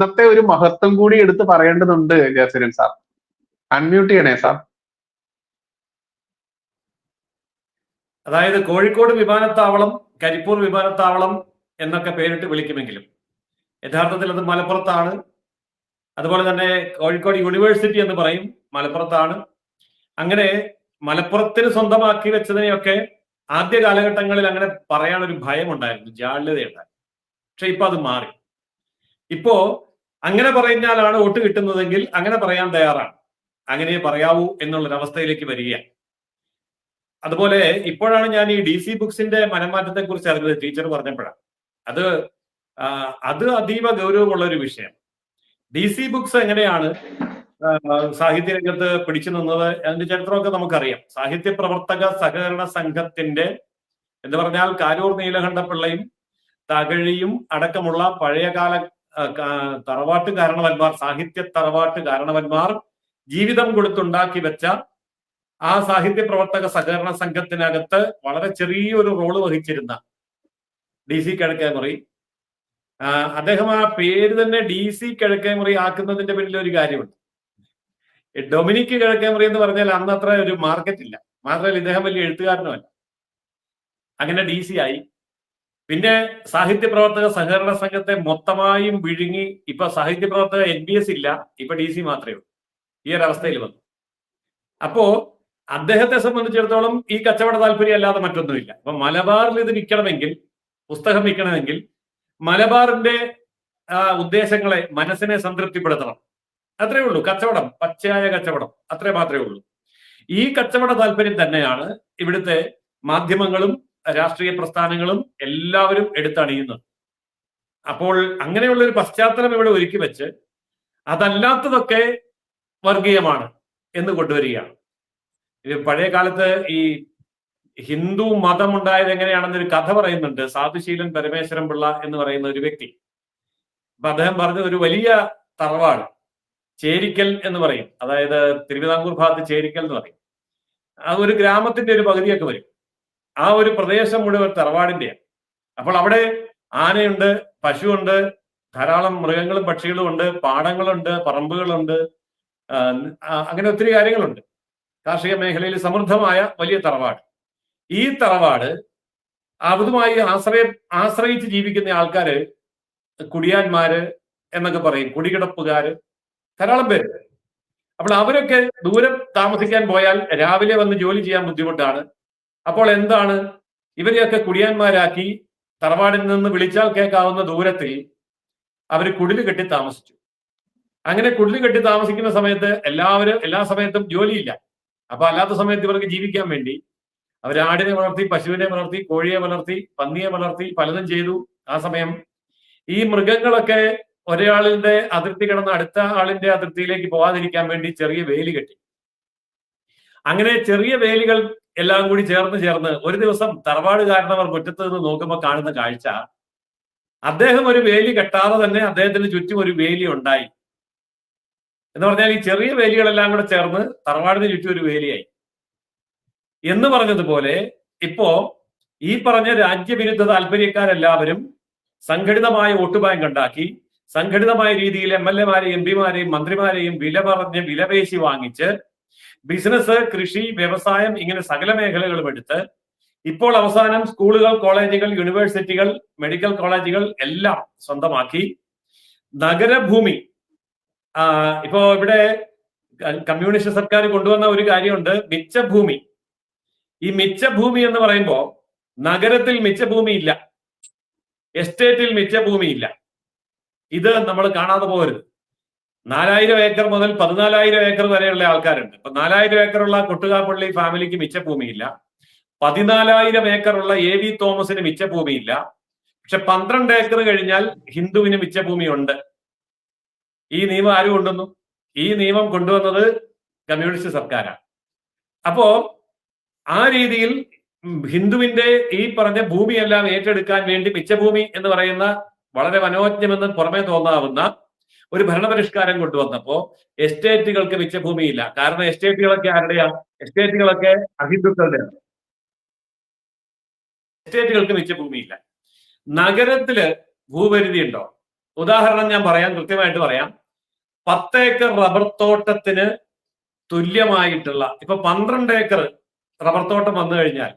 ഇന്നത്തെ ഒരു മഹത്വം കൂടി എടുത്ത് പറയേണ്ടതുണ്ട് ജയസൂര്യൻ സാർ. അൺമ്യൂട്ട് ചെയ്യണേ സാർ. അതായത് കോഴിക്കോട് വിമാനത്താവളം കരിപ്പൂർ വിമാനത്താവളം എന്നൊക്കെ പേരിട്ട് വിളിക്കുമെങ്കിലും യഥാർത്ഥത്തിൽ അത് മലപ്പുറത്താണ്. അതുപോലെ തന്നെ കോഴിക്കോട് യൂണിവേഴ്സിറ്റി എന്ന് പറയും മലപ്പുറത്താണ്. അങ്ങനെ മലപ്പുറത്തിന് സ്വന്തമാക്കി വെച്ചതിനെയൊക്കെ ആദ്യ കാലഘട്ടങ്ങളിൽ അങ്ങനെ പറയാനൊരു ഭയമുണ്ടായിരുന്നു ജാള്യതയുണ്ടായിരുന്നു. പക്ഷെ ഇപ്പൊ അത് മാറി. ഇപ്പോ അങ്ങനെ പറഞ്ഞാലാണ് വോട്ട് കിട്ടുന്നതെങ്കിൽ അങ്ങനെ പറയാൻ തയ്യാറാണ്. അങ്ങനെ പറയാവൂ എന്നുള്ളൊരവസ്ഥയിലേക്ക് വരിക. അതുപോലെ ഇപ്പോഴാണ് ഞാൻ ഈ ഡി സി ബുക്സിന്റെ മനംമാറ്റത്തെ കുറിച്ച് അറിഞ്ഞത് ടീച്ചർ പറഞ്ഞപ്പോഴാണ്. അത് അത് അതീവ ഗൗരവമുള്ള ഒരു വിഷയം. ഡി സി ബുക്സ് എങ്ങനെയാണ് സാഹിത്യ രംഗത്ത് പിടിച്ചു നിന്നത് അതിന്റെ ചരിത്രമൊക്കെ നമുക്കറിയാം. സാഹിത്യ പ്രവർത്തക സഹകരണ സംഘത്തിന്റെ എന്ന് പറഞ്ഞാൽ കാരൂർ നീലകണ്ഠപിള്ളയും തകഴിയും അടക്കമുള്ള പഴയകാല തറവാട്ട് കാരണവന്മാർ സാഹിത്യ തറവാട്ട് കാരണവന്മാർ ജീവിതം കൊടുത്തുണ്ടാക്കി വെച്ച ആ സാഹിത്യ പ്രവർത്തക സഹകരണ സംഘത്തിനകത്ത് വളരെ ചെറിയൊരു റോൾ വഹിച്ചിരുന്ന ഡി സി കിഴക്കേമുറി. അദ്ദേഹം ആ പേര് തന്നെ ഡി സി കിഴക്കേമുറി ആക്കുന്നതിന്റെ പിന്നിൽ ഒരു കാര്യമുണ്ട്. ഡൊമിനിക് കിഴക്കേമുറി എന്ന് പറഞ്ഞാൽ അന്ന് അത്ര ഒരു മാർക്കറ്റ് ഇല്ല. മാത്രമല്ല ഇദ്ദേഹം വലിയ എഴുത്തുകാരനുമല്ല. അങ്ങനെ ഡി സി ആയി. പിന്നെ സാഹിത്യ പ്രവർത്തക സഹകരണ സംഘത്തെ മൊത്തമായും വിഴുങ്ങി ഇപ്പൊ സാഹിത്യ പ്രവർത്തക എൻ ബി എസ് ഇല്ല ഇപ്പൊ ഡി സി മാത്രമേ ഉള്ളൂ. ഈ ഒരു അവസ്ഥയിൽ വന്നു. അപ്പോ അദ്ദേഹത്തെ സംബന്ധിച്ചിടത്തോളം ഈ കച്ചവട താല്പര്യം അല്ലാതെ മറ്റൊന്നുമില്ല. അപ്പൊ മലബാറിൽ ഇത് വിൽക്കണമെങ്കിൽ പുസ്തകം വിൽക്കണമെങ്കിൽ മലബാറിന്റെ ഉദ്ദേശങ്ങളെ മനസ്സിനെ സംതൃപ്തിപ്പെടുത്തണം. അത്രേ ഉള്ളൂ. കച്ചവടം പച്ചയായ കച്ചവടം. അത്രേ മാത്രമേ ഉള്ളൂ. ഈ കച്ചവട താല്പര്യം തന്നെയാണ് ഇവിടുത്തെ മാധ്യമങ്ങളും രാഷ്ട്രീയ പ്രസ്ഥാനങ്ങളും എല്ലാവരും എടുത്തണിയുന്നത്. അപ്പോൾ അങ്ങനെയുള്ള ഒരു പശ്ചാത്തലം ഇവിടെ ഒരുക്കി വെച്ച് അതല്ലാത്തതൊക്കെ വർഗീയമാണ് എന്ന് കൊണ്ടുവരികയാണ്. പഴയ കാലത്ത് ഈ ഹിന്ദു മതം ഉണ്ടായത് എങ്ങനെയാണെന്നൊരു കഥ പറയുന്നുണ്ട്. സാധുശീലൻ പരമേശ്വരൻ പിള്ള എന്ന് പറയുന്ന ഒരു വ്യക്തി. അപ്പൊ അദ്ദേഹം പറഞ്ഞത് ഒരു വലിയ തറവാട് ചേരിക്കൽ എന്ന് പറയും. അതായത് തിരുവിതാംകൂർ ഭാഗത്ത് ചേരിക്കൽ എന്ന് പറയും. ആ ഒരു ഗ്രാമത്തിന്റെ ഒരു പകുതിയൊക്കെ വരും. ആ ഒരു പ്രദേശം മുഴുവൻ തറവാടിന്റെയാണ് അപ്പോൾ അവിടെ ആനയുണ്ട് പശുവുണ്ട് ധാരാളം മൃഗങ്ങളും പക്ഷികളും ഉണ്ട് പാടങ്ങളുണ്ട് പറമ്പുകളുണ്ട് അങ്ങനെ ഒത്തിരി കാര്യങ്ങളുണ്ട്. കാർഷിക മേഖലയിൽ സമൃദ്ധമായ വലിയ തറവാട്. ഈ തറവാട് അതുമായി ആശ്രയ ആശ്രയിച്ച് ജീവിക്കുന്ന ആൾക്കാര് കുടിയാന്മാര് എന്നൊക്കെ പറയും കുടികിടപ്പുകാര് ധാരാളം പേര്. അപ്പോൾ അവരൊക്കെ ദൂരം താമസിക്കാൻ പോയാൽ രാവിലെ വന്ന് ജോലി ചെയ്യാൻ ബുദ്ധിമുട്ടാണ്. അപ്പോൾ എന്താണ്? ഇവരെയൊക്കെ കുടിയാന്മാരാക്കി തറവാടിൽ നിന്ന് വിളിച്ചാൽ കേൾക്കാവുന്ന ദൂരത്തിൽ അവർ കുടിൽ കെട്ടി താമസിച്ചു. അങ്ങനെ കുടിൽ കെട്ടി താമസിക്കുന്ന സമയത്ത് എല്ലാവരും എല്ലാ സമയത്തും ജോലിയില്ല. അപ്പൊ അല്ലാത്ത സമയത്ത് ഇവർക്ക് ജീവിക്കാൻ വേണ്ടി അവർ ആടിനെ വളർത്തി പശുവിനെ വളർത്തി കോഴിയെ വളർത്തി പന്നിയെ വളർത്തി പലതും ചെയ്തു. ആ സമയം ഈ മൃഗങ്ങളൊക്കെ ഒരാളിന്റെ അതിർത്തി കിടന്ന് അടുത്ത ആളിന്റെ അതിർത്തിയിലേക്ക് പോകാതിരിക്കാൻ വേണ്ടി ചെറിയ വേലി കെട്ടി. അങ്ങനെ ചെറിയ വേലികൾ എല്ലാം കൂടി ചേർന്ന് ചേർന്ന് ഒരു ദിവസം തറവാട് കാരണവർ മുറ്റത്ത് നിന്ന് നോക്കുമ്പോൾ കാണുന്ന കാഴ്ച. അദ്ദേഹം ഒരു വേലി കെട്ടാതെ തന്നെ അദ്ദേഹത്തിന് ചുറ്റും ഒരു വേലി ഉണ്ടായി. എന്ന് പറഞ്ഞാൽ ഈ ചെറിയ വേലികളെല്ലാം കൂടെ ചേർന്ന് തറവാടിന് ചുറ്റും ഒരു വേലിയായി. എന്ന് പറഞ്ഞതുപോലെ ഇപ്പോ ഈ പറഞ്ഞ രാജ്യവിരുദ്ധ താല്പര്യക്കാരെല്ലാവരും സംഘടിതമായ വോട്ട് ബാങ്ക് ഉണ്ടാക്കി സംഘടിതമായ രീതിയിൽ എം എൽ എമാരെയും എം പിമാരെയും മന്ത്രിമാരെയും വില പറഞ്ഞ് വിലപേശി വാങ്ങിച്ച് ബിസിനസ് കൃഷി വ്യവസായം ഇങ്ങനെ സകല മേഖലകളും എടുത്ത് ഇപ്പോൾ അവസാനം സ്കൂളുകൾ കോളേജുകൾ യൂണിവേഴ്സിറ്റികൾ മെഡിക്കൽ കോളേജുകൾ എല്ലാം സ്വന്തമാക്കി. നഗരഭൂമി. ഇപ്പോ ഇവിടെ കമ്മ്യൂണിസ്റ്റ് സർക്കാർ കൊണ്ടുവന്ന ഒരു കാര്യമുണ്ട്. മിച്ചഭൂമി. ഈ മിച്ചഭൂമി എന്ന് പറയുമ്പോൾ നഗരത്തിൽ മിച്ചഭൂമി ഇല്ല. എസ്റ്റേറ്റിൽ മിച്ചഭൂമി ഇല്ല. ഇത് നമ്മൾ കാണാതെ പോകരുത്. നാലായിരം ഏക്കർ മുതൽ പതിനാലായിരം ഏക്കർ വരെയുള്ള ആൾക്കാരുണ്ട്. ഇപ്പൊ നാലായിരം ഏക്കറുള്ള കൊട്ടുകാപ്പള്ളി ഫാമിലിക്ക് മിച്ചഭൂമിയില്ല. പതിനാലായിരം ഏക്കറുള്ള എ വി തോമസിന് മിച്ചഭൂമിയില്ല. പക്ഷെ പന്ത്രണ്ട് ഏക്കർ കഴിഞ്ഞാൽ ഹിന്ദുവിന് മിച്ചഭൂമി ഉണ്ട് ഈ നിയമം ആര് കൊണ്ടുവന്നു? ഈ നിയമം കൊണ്ടുവന്നത് കമ്മ്യൂണിസ്റ്റ് സർക്കാരാണ്. അപ്പോ ആ രീതിയിൽ ഹിന്ദുവിന്റെ ഈ പറഞ്ഞ ഭൂമിയെല്ലാം ഏറ്റെടുക്കാൻ വേണ്ടി മിച്ചഭൂമി എന്ന് പറയുന്ന വളരെ മനോജ്ഞമെന്ന് പുറമേ തോന്നാവുന്ന ഒരു ഭരണപരിഷ്കാരം കൊണ്ടുവന്നപ്പോ എസ്റ്റേറ്റുകൾക്ക് മിച്ചഭൂമിയില്ല കാരണം എസ്റ്റേറ്റുകളൊക്കെ ആരുടെയാണ് എസ്റ്റേറ്റുകളൊക്കെ അഹിന്ദുക്കളുടെയാണ് എസ്റ്റേറ്റുകൾക്ക് മിച്ചഭൂമിയില്ല നഗരത്തിൽ ഭൂപരിധി ഉണ്ടോ ഉദാഹരണം ഞാൻ പറയാം കൃത്യമായിട്ട് പറയാം. പത്തേക്കർ റബ്ബർ തോട്ടത്തിന് തുല്യമായിട്ടുള്ള ഇപ്പൊ പന്ത്രണ്ട് ഏക്കർ റബ്ബർ തോട്ടം വന്നു കഴിഞ്ഞാൽ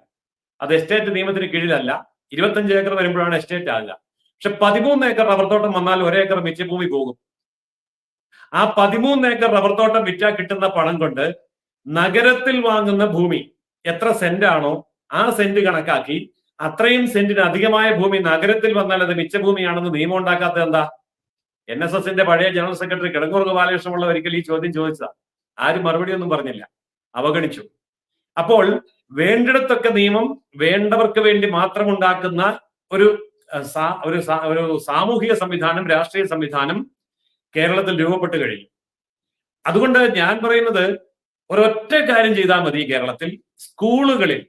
അത് എസ്റ്റേറ്റ് നിയമത്തിന് കീഴിലല്ല. ഇരുപത്തഞ്ച് ഏക്കർ വരുമ്പോഴാണ് എസ്റ്റേറ്റ് ആകുക. പക്ഷെ പതിമൂന്ന് ഏക്കർ റബ്ബർ തോട്ടം വന്നാൽ ഒരേക്കർ മിച്ചഭൂമി പോകും. ആ പതിമൂന്ന് ഏക്കർ റബ്ബർ തോട്ടം വിറ്റാ കിട്ടുന്ന പണം കൊണ്ട് നഗരത്തിൽ വാങ്ങുന്ന ഭൂമി എത്ര സെന്റ് ആണോ ആ സെന്റ് കണക്കാക്കി അത്രയും സെന്റിന് അധികമായ ഭൂമി നഗരത്തിൽ വന്നാൽ അത് മിച്ചഭൂമിയാണെന്ന് നിയമം ഉണ്ടാക്കാത്തത് എന്താ? എൻ എസ് എസിന്റെ പഴയ ജനറൽ സെക്രട്ടറി കിടങ്ങൂർ ഗോപാലകൃഷ്ണമുള്ള ഒരിക്കൽ ഈ ചോദ്യം ചോദിച്ചതാ. ആരും മറുപടി ഒന്നും പറഞ്ഞില്ല. അവഗണിച്ചു. അപ്പോൾ വേണ്ടിടത്തൊക്കെ നിയമം വേണ്ടവർക്ക് വേണ്ടി മാത്രം ഉണ്ടാക്കുന്ന ഒരു ഒരു സാമൂഹിക സംവിധാനം രാഷ്ട്രീയ സംവിധാനം കേരളത്തിൽ രൂപപ്പെട്ട് കഴിഞ്ഞു. അതുകൊണ്ട് ഞാൻ പറയുന്നത് ഒരൊറ്റ കാര്യം ചെയ്താൽ മതി കേരളത്തിൽ. സ്കൂളുകളിൽ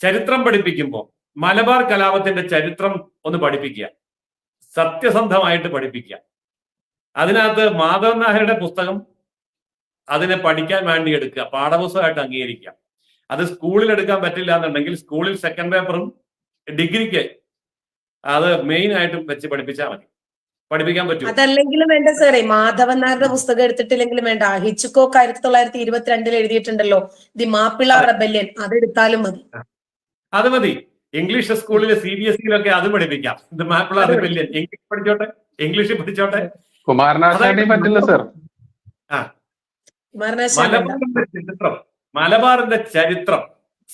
ചരിത്രം പഠിപ്പിക്കുമ്പോൾ മലബാർ കലാപത്തിന്റെ ചരിത്രം ഒന്ന് പഠിപ്പിക്കുക. സത്യസന്ധമായിട്ട് പഠിപ്പിക്കുക. അതിനകത്ത് മാധവൻ നായരുടെ പുസ്തകം അതിനെ പഠിക്കാൻ വേണ്ടി എടുക്കുക. പാഠപുസ്തകമായിട്ട് അംഗീകരിക്കുക. അത് സ്കൂളിൽ എടുക്കാൻ പറ്റില്ല എന്നുണ്ടെങ്കിൽ സ്കൂളിൽ സെക്കൻഡ് പേപ്പറും ഡിഗ്രിക്ക് അത് മെയിൻ ആയിട്ടും വെച്ച് പഠിപ്പിച്ചാൽ മതി. പഠിപ്പിക്കാൻ പറ്റും. അതല്ലെങ്കിലും വേണ്ട സാറേ മാധവൻ നായരുടെ പുസ്തകം എടുത്തിട്ടില്ലെങ്കിലും വേണ്ട. ഹിച്ചുക്കോക്ക് ആയിരത്തി തൊള്ളായിരത്തി ഇരുപത്തിരണ്ടിൽ എഴുതിയിട്ടുണ്ടല്ലോ ദി മാപ്പിള റബല്യൻ. അതെടുത്താലും മതി. അത് മതി. ഇംഗ്ലീഷ് സ്കൂളിലെ സി ബി എസ് സിയിലൊക്കെ അത് പഠിപ്പിക്കാം. The Mappila rebellion. ഇംഗ്ലീഷ് പഠിച്ചോട്ടെ? ഇംഗ്ലീഷിൽ പഠിച്ചോട്ടെ? കുമാരനാശാനെ പറ്റില്ല സർ. ആ. മലബാറിന്റെ ചരിത്രം. മലബാറിന്റെ ചരിത്രം.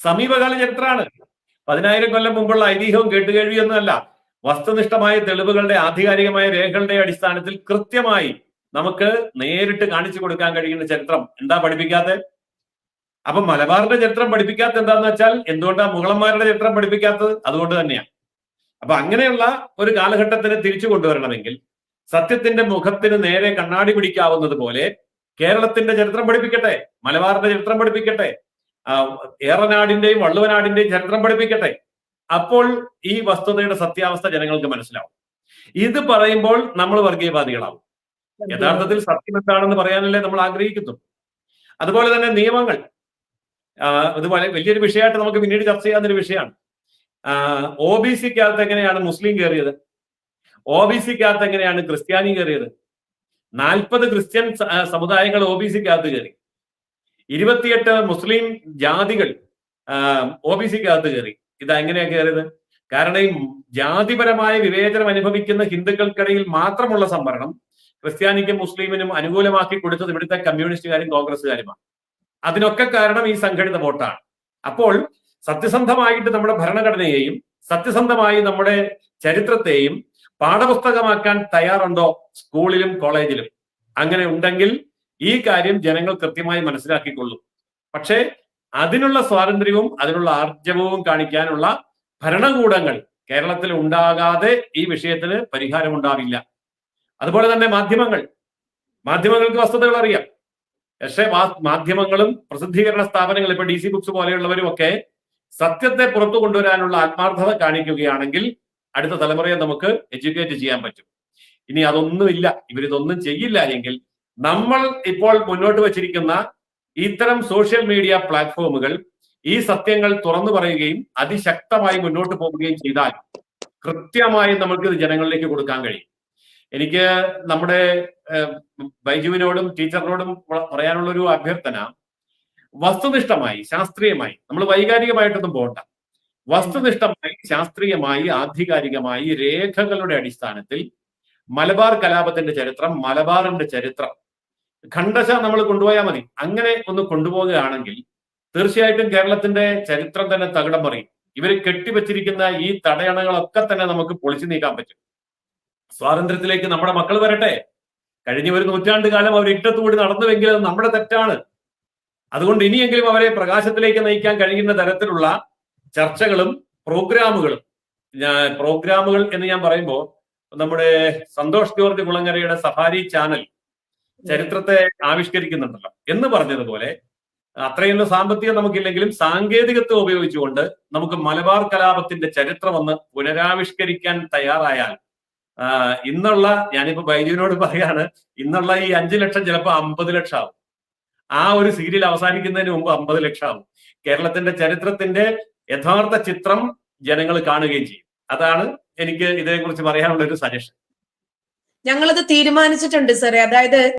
സമീപകാല ചരിത്രമാണ്. പതിനായിരം കൊല്ലം മുമ്പുള്ള ഐതിഹ്യവും കേട്ടുകേഴ്വിയൊന്നുമല്ല വസ്തുനിഷ്ഠമായ തെളിവുകളുടെ ആധികാരികമായ രേഖകളുടെ അടിസ്ഥാനത്തിൽ കൃത്യമായി നമുക്ക് നേരിട്ട് കാണിച്ചു കൊടുക്കാൻ കഴിയുന്ന ചരിത്രം. എന്താ പഠിപ്പിക്കാതെ അപ്പൊ മലബാറിന്റെ ചരിത്രം പഠിപ്പിക്കാത്ത എന്താന്ന് വെച്ചാൽ എന്തുകൊണ്ടാ മുഗളന്മാരുടെ ചരിത്രം പഠിപ്പിക്കാത്തത്? അതുകൊണ്ട് തന്നെയാണ് അപ്പൊ അങ്ങനെയുള്ള ഒരു കാലഘട്ടത്തിന് തിരിച്ചു കൊണ്ടുവരണമെങ്കിൽ സത്യത്തിന്റെ മുഖത്തിന് നേരെ കണ്ണാടി പിടിക്കാവുന്നത് പോലെ കേരളത്തിന്റെ ചരിത്രം പഠിപ്പിക്കട്ടെ മലബാറിന്റെ ചരിത്രം പഠിപ്പിക്കട്ടെ ഏറനാടിന്റെയും വള്ളുവനാടിന്റെയും ചരിത്രം പഠിപ്പിക്കട്ടെ. അപ്പോൾ ഈ വസ്തുതയുടെ സത്യാവസ്ഥ ജനങ്ങൾക്ക് മനസ്സിലാവും. ഇത് പറയുമ്പോൾ നമ്മൾ വർഗീയവാദികളാവും യഥാർത്ഥത്തിൽ സത്യം എന്താണെന്ന് പറയാനല്ലേ നമ്മൾ ആഗ്രഹിക്കുന്നു. അതുപോലെ തന്നെ നിയമങ്ങൾ. അതുപോലെ വലിയൊരു വിഷയമായിട്ട് നമുക്ക് പിന്നീട് ചർച്ച ചെയ്യാവുന്ന ഒരു വിഷയമാണ്. ഒ ബി സിക്കകത്ത് എങ്ങനെയാണ് മുസ്ലിം കയറിയത്? ഒ ബി സിക്കകത്ത് എങ്ങനെയാണ് ക്രിസ്ത്യാനി കയറിയത്? നാൽപ്പത് ക്രിസ്ത്യൻ സമുദായങ്ങൾ ഒ ബി സിക്കകത്ത് കയറി. ഇരുപത്തിയെട്ട് മുസ്ലിം ജാതികൾ ഒ ബി സിക്കകത്ത് കയറി. ഇത് എങ്ങനെയാ കയറിയത് കാരണം ഈ ജാതിപരമായ വിവേചനം അനുഭവിക്കുന്ന ഹിന്ദുക്കൾക്കിടയിൽ മാത്രമുള്ള സംവരണം ക്രിസ്ത്യാനിക്കും മുസ്ലിമിനും അനുകൂലമാക്കി കൊടുത്തത് ഇവിടുത്തെ കമ്മ്യൂണിസ്റ്റുകാരും കോൺഗ്രസ്സുകാരുമാണ്. അതിനൊക്കെ കാരണം ഈ സംഘടിത വോട്ടാണ്. അപ്പോൾ സത്യസന്ധമായിട്ട് നമ്മുടെ ഭരണഘടനയെയും സത്യസന്ധമായി നമ്മുടെ ചരിത്രത്തെയും പാഠപുസ്തകമാക്കാൻ തയ്യാറുണ്ടോ സ്കൂളിലും കോളേജിലും? അങ്ങനെ ഉണ്ടെങ്കിൽ ഈ കാര്യം ജനങ്ങൾ കൃത്യമായി മനസ്സിലാക്കിക്കൊള്ളും. പക്ഷേ അതിനുള്ള സ്വാതന്ത്ര്യവും അതിനുള്ള ആർജവവും കാണിക്കാനുള്ള ഭരണകൂടങ്ങൾ കേരളത്തിൽ ഉണ്ടാകാതെ ഈ വിഷയത്തിന് പരിഹാരം ഉണ്ടാവില്ല അതുപോലെ തന്നെ മാധ്യമങ്ങൾ. മാധ്യമങ്ങൾക്ക് വസ്തുതകൾ അറിയാം. പക്ഷേ മാധ്യമങ്ങളും പ്രസിദ്ധീകരണ സ്ഥാപനങ്ങൾ ഇപ്പൊ ഡി സി ബുക്സ് പോലെയുള്ളവരും ഒക്കെ സത്യത്തെ പുറത്തു കൊണ്ടുവരാനുള്ള ആത്മാർത്ഥത കാണിക്കുകയാണെങ്കിൽ അടുത്ത തലമുറയെ നമുക്ക് എഡ്യൂക്കേറ്റ് ചെയ്യാൻ പറ്റും. ഇനി അതൊന്നുമില്ല. ഇവരിതൊന്നും ചെയ്യില്ല എങ്കിൽ നമ്മൾ ഇപ്പോൾ മുന്നോട്ട് വച്ചിരിക്കുന്ന ഇത്തരം സോഷ്യൽ മീഡിയ പ്ലാറ്റ്ഫോമുകൾ ഈ സത്യങ്ങൾ തുറന്നു പറയുകയും അതിശക്തമായി മുന്നോട്ട് പോവുകയും ചെയ്താൽ കൃത്യമായി നമുക്ക് ഇത് ജനങ്ങളിലേക്ക് കൊടുക്കാൻ കഴിയും. എനിക്ക് നമ്മുടെ ബൈജുവിനോടും ടീച്ചറിനോടും പറയാനുള്ള ഒരു അഭ്യർത്ഥന വസ്തുനിഷ്ഠമായി ശാസ്ത്രീയമായി നമ്മൾ വൈകാരികമായിട്ടൊന്നും പോകണ്ട. വസ്തുനിഷ്ഠമായി ശാസ്ത്രീയമായി ആധികാരികമായി രേഖകളുടെ അടിസ്ഥാനത്തിൽ മലബാർ കലാപത്തിന്റെ ചരിത്രം മലബാറിന്റെ ചരിത്രം ഖണ്ഡശ നമ്മൾ കൊണ്ടുപോയാൽ മതി. അങ്ങനെ ഒന്ന് കൊണ്ടുപോവുകയാണെങ്കിൽ തീർച്ചയായിട്ടും കേരളത്തിന്റെ ചരിത്രം തന്നെ തകിടം മറിയും. ഇവർ കെട്ടിവെച്ചിരിക്കുന്ന ഈ തടയണകളൊക്കെ തന്നെ നമുക്ക് പൊളിച്ചു നീക്കാൻ പറ്റും. സ്വാതന്ത്ര്യത്തിലേക്ക് നമ്മുടെ മക്കൾ വരട്ടെ. കഴിഞ്ഞ ഒരു നൂറ്റാണ്ട് കാലം അവർ ഇട്ടത്തുകൂടി നടന്നുവെങ്കിൽ അത് നമ്മുടെ തെറ്റാണ്. അതുകൊണ്ട് ഇനിയെങ്കിലും അവരെ പ്രകാശത്തിലേക്ക് നയിക്കാൻ കഴിയുന്ന തരത്തിലുള്ള ചർച്ചകളും പ്രോഗ്രാമുകളും പ്രോഗ്രാമുകൾ എന്ന് ഞാൻ പറയുമ്പോൾ നമ്മുടെ സന്തോഷ് ജോർജ് കുളങ്ങരയുടെ സഫാരി ചാനൽ ചരിത്രത്തെ ആവിഷ്കരിക്കുന്നുണ്ടല്ലോ. എന്ന് പറഞ്ഞതുപോലെ അത്രയും സാമ്പത്തികം നമുക്കില്ലെങ്കിലും സാങ്കേതികത്വം ഉപയോഗിച്ചുകൊണ്ട് നമുക്ക് മലബാർ കലാപത്തിന്റെ ചരിത്രം ഒന്ന് പുനരാവിഷ്കരിക്കാൻ തയ്യാറായാൽ ഇന്നുള്ള ഞാനിപ്പോ ബൈജുവിനോട് പറയാണ് ഇന്നുള്ള ഈ അഞ്ചു ലക്ഷം ചിലപ്പോൾ അമ്പത് ലക്ഷം ആവും ആ ഒരു സീരിയൽ അവസാനിക്കുന്നതിന് മുമ്പ് അമ്പത് ലക്ഷം ആവും കേരളത്തിന്റെ ചരിത്രത്തിന്റെ യഥാർത്ഥ ചിത്രം ജനങ്ങൾ കാണുകയും ചെയ്യും. അതാണ് എനിക്ക് ഇതേക്കുറിച്ച് പറയാനുള്ള ഒരു സജഷൻ ഞങ്ങളത് തീരുമാനിച്ചിട്ടുണ്ട് സാറേ. അതായത്